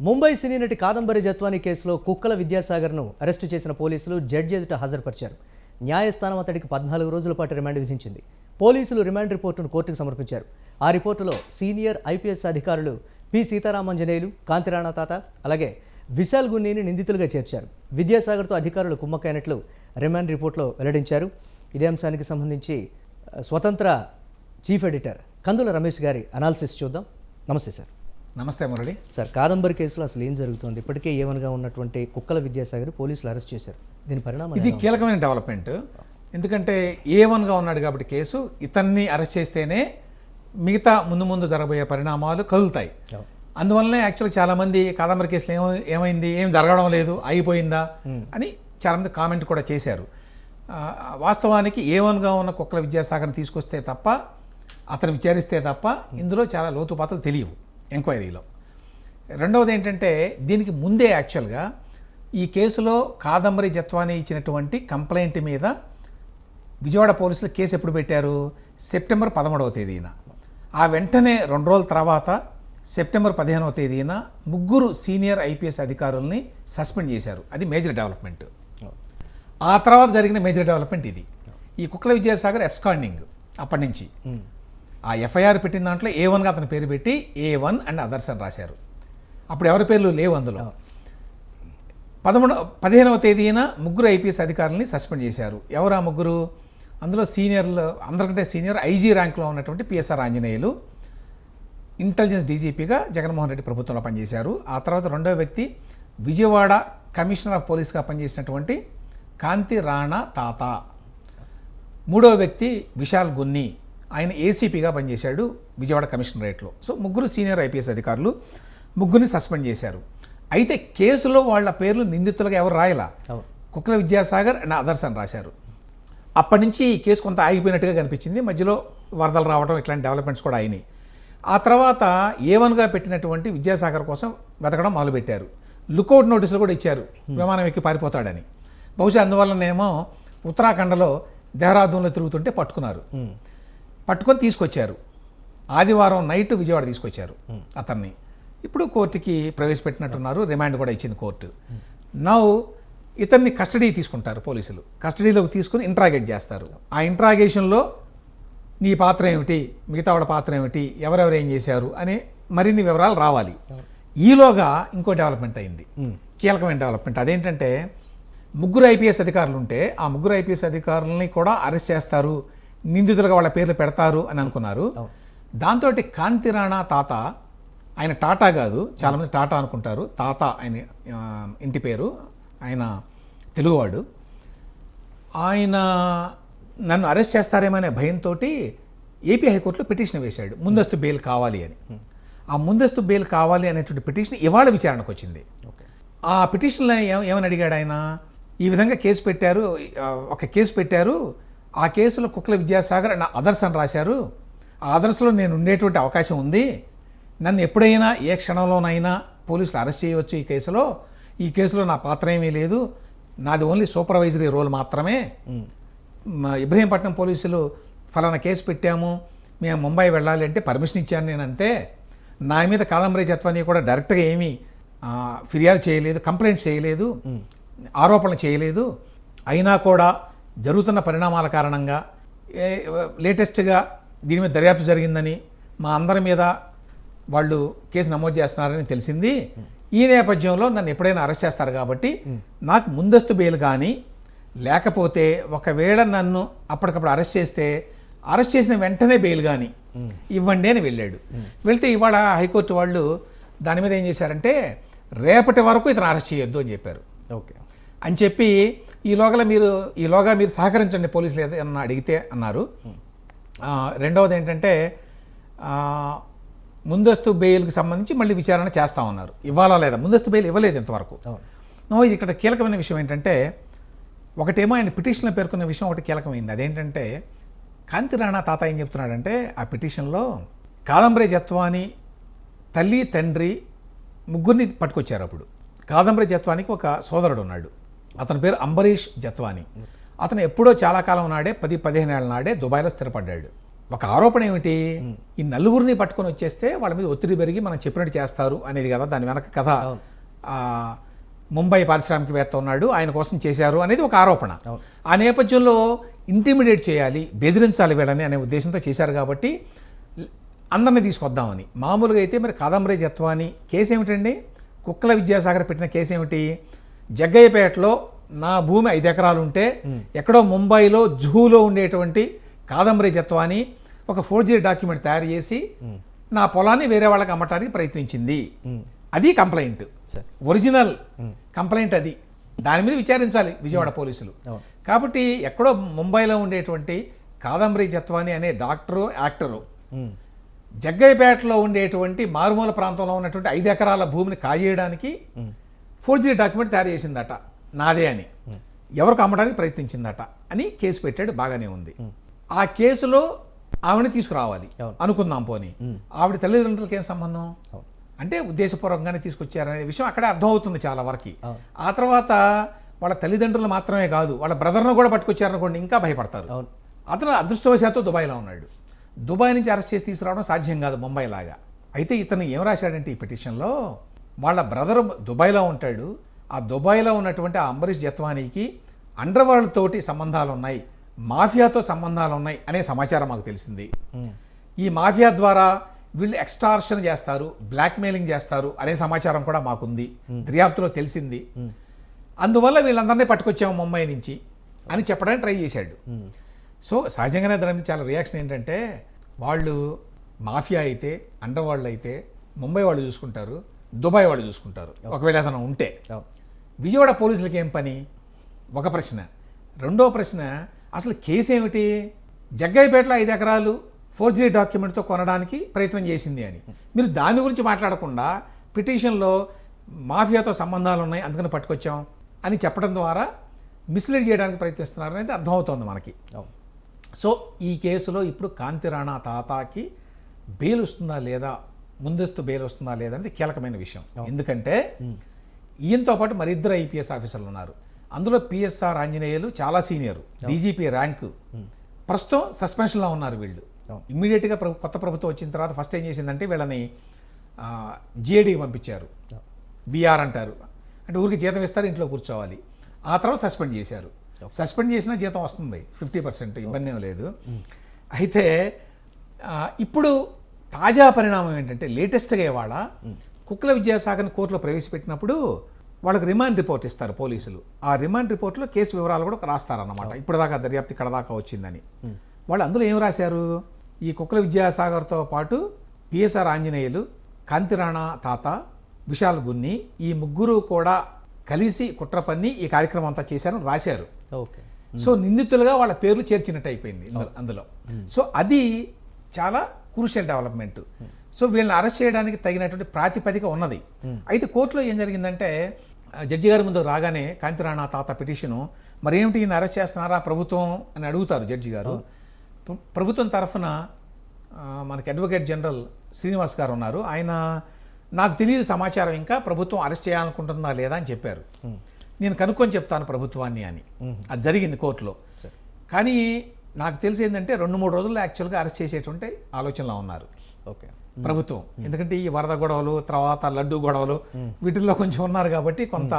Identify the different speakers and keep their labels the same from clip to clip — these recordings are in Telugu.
Speaker 1: ముంబై సినీ నటి కాదంబరి జత్వానీ కేసులో కుక్కల విద్యాసాగర్ను అరెస్టు చేసిన పోలీసులు జడ్జి ఎదుట హాజరుపరిచారు. న్యాయస్థానం అతడికి పద్నాలుగు రోజుల పాటు రిమాండ్ విధించింది. పోలీసులు రిమాండ్ రిపోర్టును కోర్టుకు సమర్పించారు. ఆ రిపోర్టులో సీనియర్ ఐపీఎస్ అధికారులు పి. సీతారామంజనేయులు కాంతిరాణా తాత అలాగే విశాల్ గున్నీని నిందితులుగా చేర్చారు. విద్యాసాగర్తో అధికారులు కుమ్మక్కైనట్లు రిమాండ్ రిపోర్ట్లో వెల్లడించారు. ఇదే అంశానికి సంబంధించి స్వతంత్ర చీఫ్ ఎడిటర్ కందుల రమేష్ గారి అనాలిసిస్ చూద్దాం. నమస్తే సార్.
Speaker 2: నమస్తే మురళి.
Speaker 1: సార్ కాదంబరి కేసులో అసలు ఏం జరుగుతోంది? ఇప్పటికే ఏమనగా ఉన్నటువంటి కుక్కల విద్యాసాగర్ పోలీసులు అరెస్ట్ చేశారు. దీని పరిణామం
Speaker 2: ఇది కీలకమైన డెవలప్మెంట్. ఎందుకంటే ఏ వన్గా ఉన్నాడు కాబట్టి కేసు ఇతన్ని అరెస్ట్ చేస్తేనే మిగతా ముందు ముందు జరగబోయే పరిణామాలు కదులుతాయి. అందువల్లనే యాక్చువల్ చాలామంది కాదంబరి కేసులో ఏమో ఏమైంది? ఏం జరగడం లేదు? అయిపోయిందా అని చాలామంది కామెంట్ కూడా చేశారు. వాస్తవానికి ఏ వన్గా ఉన్న కుక్కల విద్యాసాగర్ని తీసుకొస్తే తప్ప అతను విచారిస్తే తప్ప ఇందులో చాలా లోతుపాతలు తెలియవు. ఎంక్వైరీలో. రెండవది ఏంటంటే దీనికి ముందే యాక్చువల్గా ఈ కేసులో కాదంబరి జత్వాని ఇచ్చినటువంటి కంప్లైంట్ మీద విజయవాడ పోలీసులు కేసు ఎప్పుడు పెట్టారు? సెప్టెంబర్ పదమూడవ తేదీన. ఆ వెంటనే రెండు రోజుల తర్వాత సెప్టెంబర్ పదిహేనవ తేదీన ముగ్గురు సీనియర్ ఐపీఎస్ అధికారుల్ని సస్పెండ్ చేశారు. అది మేజర్ డెవలప్మెంట్. ఆ తర్వాత జరిగిన మేజర్ డెవలప్మెంట్ ఇది. ఈ కుక్కల విద్యాసాగర్ ఎబ్స్కాండింగ్ అప్పటి నుంచి. ఆ ఎఫ్ఐఆర్ పెట్టిన దాంట్లో ఏ వన్గా అతని పేరు పెట్టి ఏ వన్ అండ్ అదర్స్ అని రాశారు. అప్పుడు ఎవరి పేర్లు లేవు అందులో. పదమూడు పదిహేనవ తేదీన ముగ్గురు ఐపీఎస్ అధికారులని సస్పెండ్ చేశారు. ఎవరు ఆ ముగ్గురు? అందులో సీనియర్లు అందరికంటే సీనియర్ ఐజీ ర్యాంక్లో ఉన్నటువంటి పిఎస్ఆర్ ఆంజనేయులు ఇంటెలిజెన్స్ డీజీపీగా జగన్మోహన్ రెడ్డి ప్రభుత్వంలో పనిచేశారు. ఆ తర్వాత రెండవ వ్యక్తి విజయవాడ కమిషనర్ ఆఫ్ పోలీస్గా పనిచేసినటువంటి కాంతి రాణా తాత. మూడవ వ్యక్తి విశాల్ గున్ని. ఆయన ఏసీపీగా పనిచేశాడు విజయవాడ కమిషనరేట్లో. సో ముగ్గురు సీనియర్ ఐపీఎస్ అధికారులు ముగ్గురిని సస్పెండ్ చేశారు. అయితే కేసులో వాళ్ళ పేర్లు నిందితులుగా ఎవరు రాయలా. కుక్కల విద్యాసాగర్ అండ్ అదర్స్ అని రాశారు. అప్పటి నుంచి ఈ కేసు కొంత ఆగిపోయినట్టుగా కనిపించింది. మధ్యలో వరదలు రావడం ఇట్లాంటి డెవలప్మెంట్స్ కూడా అయినాయి. ఆ తర్వాత ఏ వన్గా పెట్టినటువంటి విద్యాసాగర్ కోసం వెతకడం మొదలుపెట్టారు. లుకౌట్ నోటీసులు కూడా ఇచ్చారు. విమానం ఎక్కి పారిపోతాడని. బహుశా అందువల్లనేమో ఉత్తరాఖండ్లో దేహరాదూన్లో తిరుగుతుంటే పట్టుకున్నారు. పట్టుకొని తీసుకొచ్చారు. ఆదివారం నైట్ విజయవాడ తీసుకొచ్చారు అతన్ని. ఇప్పుడు కోర్టుకి ప్రవేశపెట్టినట్టున్నారు రిమాండ్ కూడా ఇచ్చింది కోర్టు. నౌ ఇతన్ని కస్టడీ తీసుకుంటారు పోలీసులు. కస్టడీలోకి తీసుకుని ఇంట్రాగేట్ చేస్తారు. ఆ ఇంట్రాగేషన్లో నీ పాత్ర ఏమిటి? మిగతా వాళ్ళ పాత్ర ఏమిటి? ఎవరెవరు ఏం చేశారు? అనే మరిన్ని వివరాలు రావాలి. ఈలోగా ఇంకో డెవలప్మెంట్ అయింది. కీలకమైన డెవలప్మెంట్. అదేంటంటే ముగ్గురు ఐపీఎస్ అధికారులు ఉంటే ఆ ముగ్గురు ఐపీఎస్ అధికారులని కూడా అరెస్ట్ చేస్తారు. నిందితులుగా వాళ్ళ పేర్లు పెడతారు అని అనుకున్నారు. దాంతో కాంతిరాణా తాత ఆయన టాటా కాదు చాలామంది టాటా అనుకుంటారు. తాత ఆయన ఇంటి పేరు ఆయన తెలుగువాడు. ఆయన నన్ను అరెస్ట్ చేస్తారేమో అనే భయంతో ఏపీ హైకోర్టులో పిటిషన్ వేశాడు. ముందస్తు బెయిల్ కావాలి అని. ఆ ముందస్తు బెయిల్ కావాలి అనేటువంటి పిటిషన్ ఇవాళ విచారణకు వచ్చింది. ఆ పిటిషన్లో ఏమని అడిగాడు ఆయన? ఈ విధంగా కేసు పెట్టారు ఒక కేసు పెట్టారు ఆ కేసులో కుక్కల విద్యాసాగర్ అండ్ అదర్స్ అని రాశారు. ఆ అదర్స్లో నేను ఉండేటువంటి అవకాశం ఉంది. నన్ను ఎప్పుడైనా ఏ క్షణంలోనైనా పోలీసులు అరెస్ట్ చేయవచ్చు ఈ కేసులో. ఈ కేసులో నా పాత్ర ఏమీ లేదు. నాది ఓన్లీ సూపర్వైజరీ రోల్ మాత్రమే. ఇబ్రహీంపట్నం పోలీసులు ఫలానా కేసు పెట్టాము. మేము ముంబై వెళ్ళాలి అంటే పర్మిషన్ ఇచ్చాను నేను అంతే. నా మీద కాదంబరి జత్వాని కూడా డైరెక్ట్గా ఏమీ ఫిర్యాదు చేయలేదు కంప్లైంట్ చేయలేదు ఆరోపణలు చేయలేదు. అయినా కూడా జరుగుతున్న పరిణామాల కారణంగా లేటెస్ట్గా దీని మీద దర్యాప్తు జరిగిందని మా అందరి మీద వాళ్ళు కేసు నమోదు చేస్తున్నారని తెలిసింది. ఈ నేపథ్యంలో నన్ను ఎప్పుడైనా అరెస్ట్ చేస్తారు కాబట్టి నాకు ముందస్తు బెయిల్ కానీ లేకపోతే ఒకవేళ నన్ను అప్పటికప్పుడు అరెస్ట్ చేస్తే అరెస్ట్ చేసిన వెంటనే బెయిల్ కానీ ఇవ్వండి అని వెళ్ళాడు. వెళ్తే ఇవాళ హైకోర్టు వాళ్ళు దాని మీద ఏం చేశారంటే రేపటి వరకు ఇతను అరెస్ట్ చేయొద్దు అని చెప్పారు.
Speaker 1: ఓకే.
Speaker 2: అని చెప్పి ఈలోగా మీరు ఈలోగా మీరు సహకరించండి పోలీసులు ఏదన్నా అడిగితే అన్నారు. రెండవది ఏంటంటే ముందస్తు బెయిల్కి సంబంధించి మళ్ళీ విచారణ చేస్తా ఉన్నారు. ఇవ్వాలా లేదా? ముందస్తు బెయిల్ ఇవ్వలేదు ఇంతవరకు. నో ఇది ఇక్కడ కీలకమైన విషయం ఏంటంటే ఒకటేమో ఆయన పిటిషన్లో పేర్కొన్న విషయం ఒకటి కీలకమైంది. అదేంటంటే కాంతి రాణా తాత ఏం చెప్తున్నాడంటే ఆ పిటిషన్లో కాదంబరి జత్వాని తల్లి తండ్రి ముగ్గురిని పట్టుకొచ్చారు అప్పుడు. కాదంబరి జత్వానికి ఒక సోదరుడు ఉన్నాడు. అతని పేరు అంబరీష్ జత్వాని. అతను ఎప్పుడో చాలా కాలం నాడే పది పదిహేను ఏళ్ళ నాడే దుబాయ్లో స్థిరపడ్డాడు. ఒక ఆరోపణ ఏమిటి? ఈ నలుగురిని పట్టుకొని వచ్చేస్తే వాళ్ళ మీద ఒత్తిడి పెరిగి మనం చెప్పినట్టు చేస్తారు అనేది కదా దాని వెనక కథ. ముంబై పారిశ్రామికవేత్త ఉన్నాడు ఆయన కోసం చేశారు అనేది ఒక ఆరోపణ. ఆ నేపథ్యంలో ఇంటిమిడియేట్ చేయాలి బెదిరించాలి వీళ్ళని అనే ఉద్దేశంతో చేశారు కాబట్టి అందరిని తీసుకొద్దామని. మామూలుగా అయితే మరి కాదంబరి జత్వాని కేసు ఏమిటండి కుక్కల విద్యాసాగర్ పెట్టిన కేసు ఏమిటి జగ్గయ్యపేటలో నా భూమి ఐదు ఎకరాలు ఉంటే ఎక్కడో ముంబైలో జూలో ఉండేటువంటి కాదంబరి జత్వాని ఒక ఫోర్జరీ డాక్యుమెంట్ తయారు చేసి నా పొలాన్ని వేరే వాళ్ళకి అమ్మటానికి ప్రయత్నించింది. అది కంప్లైంట్.
Speaker 1: సరే.
Speaker 2: ఒరిజినల్ కంప్లైంట్ అది. దాని మీద విచారించాలి విజయవాడ పోలీసులు. కాబట్టి ఎక్కడో ముంబైలో ఉండేటువంటి కాదంబరి జత్వాని అనే డాక్టరు యాక్టరు. జగ్గయ్యపేటలో ఉండేటువంటి మారుమూల ప్రాంతంలో ఉన్నటువంటి ఐదు ఎకరాల భూమిని కాజేయడానికి ఫోర్జరీ డాక్యుమెంట్ తయారు చేసిందట. నాదే అని. ఎవరికి అమ్మడానికి ప్రయత్నించిందట అని కేసు పెట్టాడు బాగానే ఉంది. ఆ కేసులో ఆవిడని తీసుకురావాలి. అనుకుందాం పోని. ఆవిడ తల్లిదండ్రులకి ఏం సంబంధం. అంటే ఉద్దేశపూర్వకంగానే తీసుకొచ్చారనే విషయం అక్కడే అర్థమవుతుంది చాలా వరకు. ఆ తర్వాత వాళ్ళ తల్లిదండ్రులు మాత్రమే కాదు వాళ్ళ బ్రదర్ను కూడా పట్టుకొచ్చారనుకోండి ఇంకా భయపడతారు. అతను అదృష్టవశాత్తు దుబాయ్లో ఉన్నాడు. దుబాయ్ నుంచి అరెస్ట్ చేసి తీసుకురావడం సాధ్యం కాదు ముంబై లాగా అయితే ఇతను ఏం రాశాడంటే ఈ పిటిషన్లో? వాళ్ళ బ్రదర్ దుబాయ్లో ఉంటాడు. ఆ దుబాయ్లో ఉన్నటువంటి ఆ అంబరీష్ జత్వానీకి అండర్ వరల్డ్ తోటి సంబంధాలు ఉన్నాయి మాఫియాతో సంబంధాలు ఉన్నాయి అనే సమాచారం మాకు తెలిసింది. ఈ మాఫియా ద్వారా వీళ్ళు ఎక్స్టార్షన్ చేస్తారు బ్లాక్మెయిలింగ్ చేస్తారు అనే సమాచారం కూడా మాకుంది. దర్యాప్తులో తెలిసింది. అందువల్ల వీళ్ళందరినీ పట్టుకొచ్చాము ముంబై నుంచి అని చెప్పడానికి ట్రై చేశాడు. సో సహజంగానే దాని చాలా రియాక్షన్ ఏంటంటే వాళ్ళు మాఫియా అయితే అండర్ వరల్డ్ అయితే ముంబై వాళ్ళు చూసుకుంటారు. దుబాయ్ వాళ్ళు చూసుకుంటారు. ఒకవేళ అతను ఉంటే. విజయవాడ పోలీసులకి ఏం పని? ఒక ప్రశ్న. రెండో ప్రశ్న అసలు కేసు ఏమిటి? జగ్గయ్యపేటలో ఐదు ఎకరాలు ఫోర్జరీ డాక్యుమెంట్తో కొనడానికి ప్రయత్నం చేసింది అని. మీరు దాని గురించి మాట్లాడకుండా పిటిషన్లో మాఫియాతో సంబంధాలు ఉన్నాయి అందుకని పట్టుకొచ్చాం అని చెప్పడం ద్వారా మిస్లీడ్ చేయడానికి ప్రయత్నిస్తున్నారు అనేది అర్థమవుతోంది మనకి. సో ఈ కేసులో ఇప్పుడు కాంతి రాణా తాతాకి బెయిల్ వస్తుందా లేదా ముందస్తు బెయిల్ వస్తుందా లేదా అనేది కీలకమైన విషయం. ఎందుకంటే ఈయనతో పాటు మరిద్దరు ఐపీఎస్ ఆఫీసర్లు ఉన్నారు. అందులో పిఎస్ఆర్ ఆంజనేయులు చాలా సీనియర్. DGP rank. ప్రస్తుతం సస్పెన్షన్లో ఉన్నారు వీళ్ళు. ఇమ్మీడియట్గా కొత్త ప్రభుత్వం వచ్చిన తర్వాత ఫస్ట్ ఏం చేసిందంటే వీళ్ళని జిఏడికి పంపించారు. బీఆర్ అంటారు. అంటే ఊరికి జీతం ఇస్తారు ఇంట్లో కూర్చోవాలి. ఆ తర్వాత సస్పెండ్ చేశారు. సస్పెండ్ చేసినా జీతం వస్తుంది. Fifty percent. ఇబ్బంది ఏం లేదు. అయితే ఇప్పుడు తాజా పరిణామం ఏంటంటే లేటెస్ట్గా ఇవాళ కుక్కల విద్యాసాగర్ని కోర్టులో ప్రవేశపెట్టినప్పుడు వాళ్ళకి రిమాండ్ రిపోర్ట్ ఇస్తారు పోలీసులు. ఆ రిమాండ్ రిపోర్ట్లో కేసు వివరాలు కూడా రాస్తారన్నమాట. ఇప్పుడు దాకా దర్యాప్తు ఇక్కడ దాకా వచ్చిందని. వాళ్ళు అందులో ఏం రాశారు? ఈ కుక్కల విద్యాసాగర్తో పాటు పిఎస్ఆర్ ఆంజనేయులు కాంతిరాణా తాత విశాల్ గున్ని ఈ ముగ్గురు కూడా కలిసి కుట్ర పన్ని ఈ కార్యక్రమం అంతా చేశారని రాశారు.
Speaker 1: ఓకే.
Speaker 2: సో నిందితులుగా వాళ్ళ పేర్లు చేర్చినట్టు అయిపోయింది అందులో. సో అది చాలా క్రూషియల్ డెవలప్మెంట్ సో వీళ్ళని అరెస్ట్ చేయడానికి తగినటువంటి ప్రాతిపదిక ఉన్నది. అయితే కోర్టులో ఏం జరిగిందంటే జడ్జి గారి ముందు రాగానే కాంతిరాణా తాత పిటిషను మరి ఏమిటి ఈయన అరెస్ట్ చేస్తున్నారా ప్రభుత్వం అని అడుగుతారు జడ్జి గారు. ప్ర- ప్రభుత్వం తరఫున మనకి అడ్వకేట్ జనరల్ శ్రీనివాస్ గారు ఉన్నారు. ఆయన నాకు తెలియదు సమాచారం ఇంకా ప్రభుత్వం అరెస్ట్ చేయాలనుకుంటుందా లేదా అని చెప్పారు. నేను కనుక్కొని చెప్తాను ప్రభుత్వాన్ని అని. అది జరిగింది కోర్టులో. కానీ నాకు తెలిసి ఏంటంటే రెండు మూడు రోజుల్లో యాక్చువల్గా అరెస్ట్ చేసేటువంటి ఆలోచనలో ఉన్నారు.
Speaker 1: ఓకే.
Speaker 2: ప్రభుత్వం. ఎందుకంటే ఈ వరద గొడవలు తర్వాత లడ్డు గొడవలు వీటిల్లో కొంచెం ఉన్నారు కాబట్టి కొంత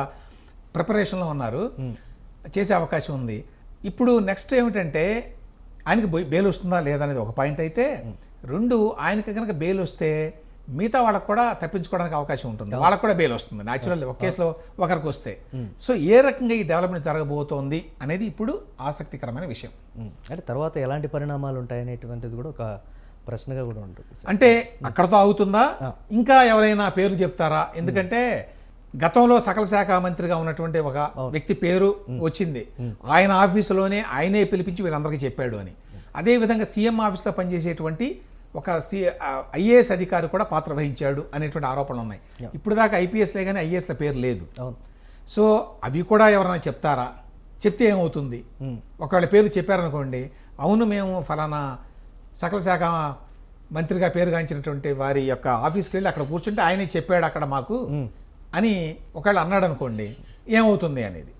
Speaker 2: ప్రిపరేషన్లో ఉన్నారు. చేసే అవకాశం ఉంది. ఇప్పుడు నెక్స్ట్ ఏమిటంటే ఆయనకి బెయిల్ వస్తుందా లేదా అనేది ఒక పాయింట్ అయితే రెండు ఆయనకి కనుక బెయిల్ వస్తే మిగతా వాళ్ళకి కూడా తప్పించుకోవడానికి అవకాశం ఉంటుంది. వాళ్ళకి కూడా బెయిల్ వస్తుంది. న్యాచురల్ ఒక కేసులో ఒకరికి వస్తే. సో ఏ రకంగా ఈ డెవలప్మెంట్ జరగబోతోంది అనేది ఇప్పుడు ఆసక్తికరమైన విషయం.
Speaker 1: అంటే తర్వాత ఎలాంటి పరిణామాలు ఉంటాయనేటువంటిది కూడా ఒక ప్రశ్నగా కూడా ఉంటుంది.
Speaker 2: అంటే అక్కడతో అవుతుందా? ఇంకా ఎవరైనా పేర్లు చెప్తారా? ఎందుకంటే గతంలో సకల శాఖ మంత్రిగా ఉన్నటువంటి ఒక వ్యక్తి పేరు వచ్చింది. ఆయన ఆఫీసులోనే ఆయనే పిలిపించి వీళ్ళందరికీ చెప్పాడు అని. అదే విధంగా సీఎం ఆఫీస్లో పనిచేసేటువంటి ఒక సి ఐఏఎస్ అధికారి కూడా పాత్ర వహించాడు అనేటువంటి ఆరోపణలు ఉన్నాయి. ఇప్పుడు దాకా ఐపీఎస్లే కానీ ఐఏఎస్ల పేరు లేదు.
Speaker 1: అవును.
Speaker 2: సో అవి కూడా ఎవరైనా చెప్తారా? చెప్తే ఏమవుతుంది? ఒకవేళ పేరు చెప్పారనుకోండి అవును మేము ఫలానా సకల శాఖ మంత్రిగా పేరుగాంచినటువంటి వారి యొక్క ఆఫీస్కి వెళ్ళి అక్కడ కూర్చుంటే ఆయనే చెప్పాడు అక్కడ మాకు అని ఒకవేళ అన్నాడు అనుకోండి ఏమవుతుంది అనేది?